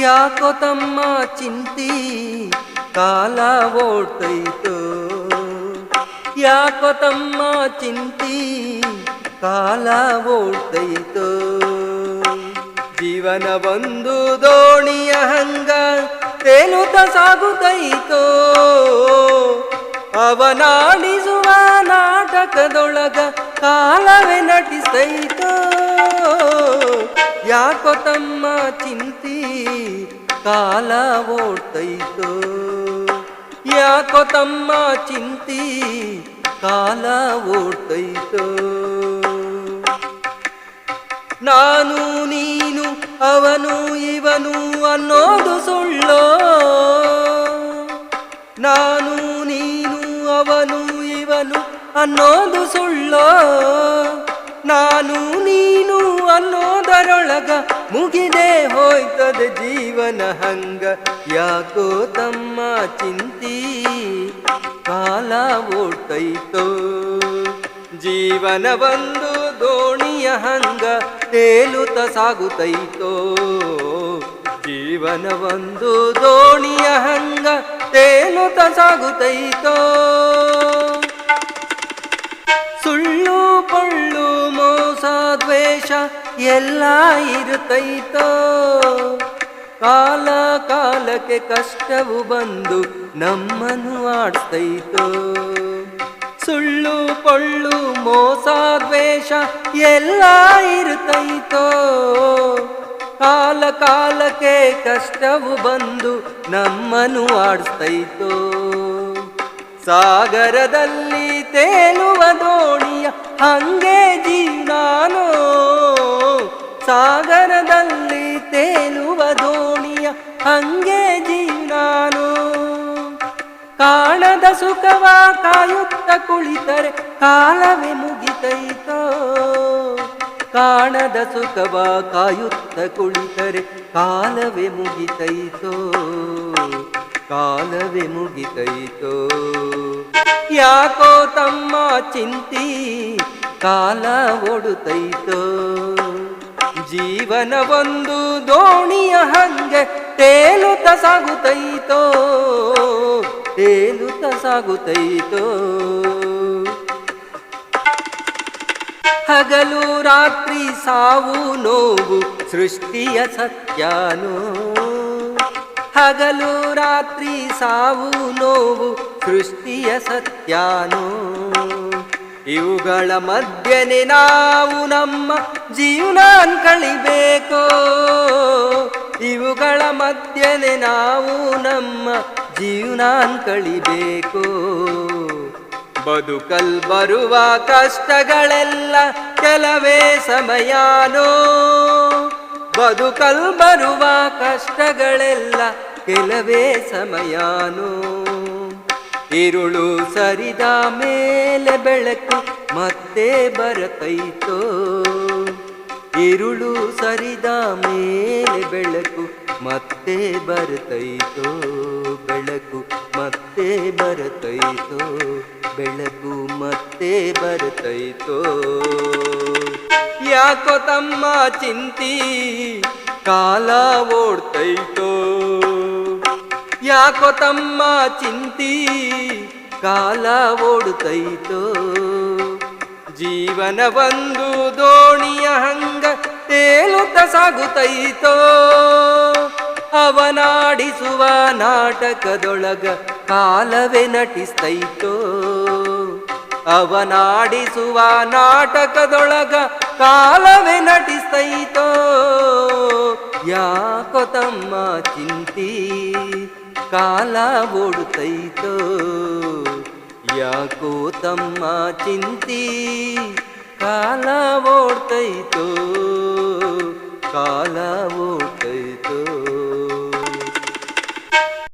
ಯಾಕೋ ತಮ್ಮ ಚಿಂತಿ ಕಾಲ ಓಡ್ತೈತು? ಯಾಕೋ ತಮ್ಮ ಚಿಂತಿ ಕಾಲ ಓಡ್ತೈತು? ಜೀವನ ಒಂದು ದೋಣಿಯ ಹಂಗ ತೇಲುತ ಸಾಗುತ್ತೈತೋ ಅವನಾಡಿಸುವ ನಾಟಕದೊಳಗ ಕಾಲವೇ ನಟಿಸೈತೋ ಯಾಕೋ ತಮ್ಮ ಚಿಂತಿ ಕಾಲ ಓಡ್ತೈತೋ. ಯಾಕೋ ತಮ್ಮ ಚಿಂತಿ ಕಾಲ ಓಡ್ತೈತೋ. ನಾನು, ನೀನು, ಅವನು, ಇವನು ಅನ್ನೋದು ಸುಳ್ಳೋ. ನಾನು, ನೀನು, ಅವನು ಅನ್ನೋದು ಸುಳ್ಳೋ? ನಾನು ನೀನು ಅನ್ನೋದರೊಳಗ ಮುಗಿದೇ ಹೋಯ್ತದ ಜೀವನ ಹಂಗ. ಯಾಕೋ ತಮ್ಮ ಚಿಂತಿ ಕಾಲ ಓಡ್ತೈತೋ? ಜೀವನ ಬಂದು ದೋಣಿಯ ಹಂಗ ತೇಲುತ ಸಾಗುತ್ತೈತೋ ಜೀವನ ಒಂದು ದೋಣಿಯ ಹಂಗ ತೇಲುತ ಸಾಗುತ್ತೈತೋ ಎಲ್ಲ ಇರುತ್ತೈತೋ ಕಾಲ ಕಾಲಕ್ಕೆ ಕಷ್ಟವು ಬಂದು ನಮ್ಮನ್ನು ಆಡ್ತೈತೋ ಸುಳ್ಳು ಪೊಳ್ಳು ಮೋಸ ದ್ವೇಷ ಎಲ್ಲ ಇರುತ್ತೈತೋ ಕಾಲ ಕಾಲಕ್ಕೆ ಕಷ್ಟವು ಬಂದು ನಮ್ಮನ್ನು ಆಡ್ತೈತೋ ಸಾಗರದಲ್ಲಿ ತೇಲುವ ದೋಣಿಯ ಹಂಗೆ ಸಾಗರದಲ್ಲಿ ತೇಲುವ ದೋಣಿಯ ಹಂಗೆ ಜೀನಾನು. ಕಾಣದ ಸುಖವ ಕಾಯುತ್ತ ಕುಳಿತರೆ ಕಾಲವೇ ಮುಗಿತೈತೋ. ಕಾಣದ ಸುಖವ ಕಾಯುತ್ತ ಕುಳಿತರೆ ಕಾಲವೇ ಮುಗಿತೈತೋ. ಕಾಲವೇ ಮುಗಿತೈತೋ. ಯಾಕೋ ತಮ್ಮ ಚಿಂತಿ ಕಾಲ ಓಡುತ್ತೈತೋ ಜೀವನ ಒಂದು ದೋಣಿಯ ಹಂಗೆ ತೇಲುತ ಸಾಗುತ್ತೈತೋ ತೇಲುತ ಸಾಗುತ್ತೈತೋ. ಹಗಲು ರಾತ್ರಿ ಸಾವು ನೋವು ಸೃಷ್ಟಿಯ ಸತ್ಯಾನೋ. ಹಗಲು ರಾತ್ರಿ ಸಾವು ನೋವು ಸೃಷ್ಟಿಯ ಸತ್ಯಾನೋ. ಇವುಗಳ ಮಧ್ಯನೆ ನಾವು ನಮ್ಮ ಜೀವನ ಕಳಿಬೇಕು. ಇವುಗಳ ಮಧ್ಯನೆ ನಾವು ನಮ್ಮ ಜೀವನ ಕಳಿಬೇಕು. ಬದುಕಲ್ ಬರುವ ಕಷ್ಟಗಳೆಲ್ಲ ಕೆಲವೇ ಸಮಯಾನೋ. ಬದುಕಲ್ ಬರುವ ಕಷ್ಟಗಳೆಲ್ಲ ಕೆಲವೇ ಸಮಯಾನೋ. ಇರುಳು ಸರಿದ ಮೇಲೆ ಬೆಳಕು ಮತ್ತೆ ಬರತೈತೋ. ಇರುಳು ಸರಿದ ಮೇಲೆ ಬೆಳಕು ಮತ್ತೆ ಬರತೈತೋ ಬೆಳಕು ಮತ್ತೆ ಬರತೈತೋ ಬೆಳಕು ಮತ್ತೆ ಬರತೈತೋ ಯಾಕೋ ತಮ್ಮ ಚಿಂತಿ ಕಾಲ ಓಡ್ತೈತೋ ಯಾಕೋ ತಮ್ಮ ಚಿಂತಿ ಕಾಲ ಓಡುತ್ತೈತೋ ಜೀವನ ಬಂದು ದೋಣಿಯ ಹಂಗ ತೇಲುತ್ತ ಸಾಗುತ್ತೈತೋ ಅವನಾಡಿಸುವ ನಾಟಕದೊಳಗ ಕಾಲವೇ ನಟಿಸ್ತೈತೋ. ಅವನಾಡಿಸುವ ನಾಟಕದೊಳಗ ಕಾಲವೇ ನಟಿಸ್ತೈತೋ. ಯಾಕೋ ತಮ್ಮ ಚಿಂತಿ ಕಾಲ ಓಡುತ್ತೈತೋ. ಯಾಕೋ ತಮ್ಮ ಚಿಂತಿ ಕಾಲ ಓಡ್ತೈತೋ ಕಾಲ ಓಡ್ತೈತೋ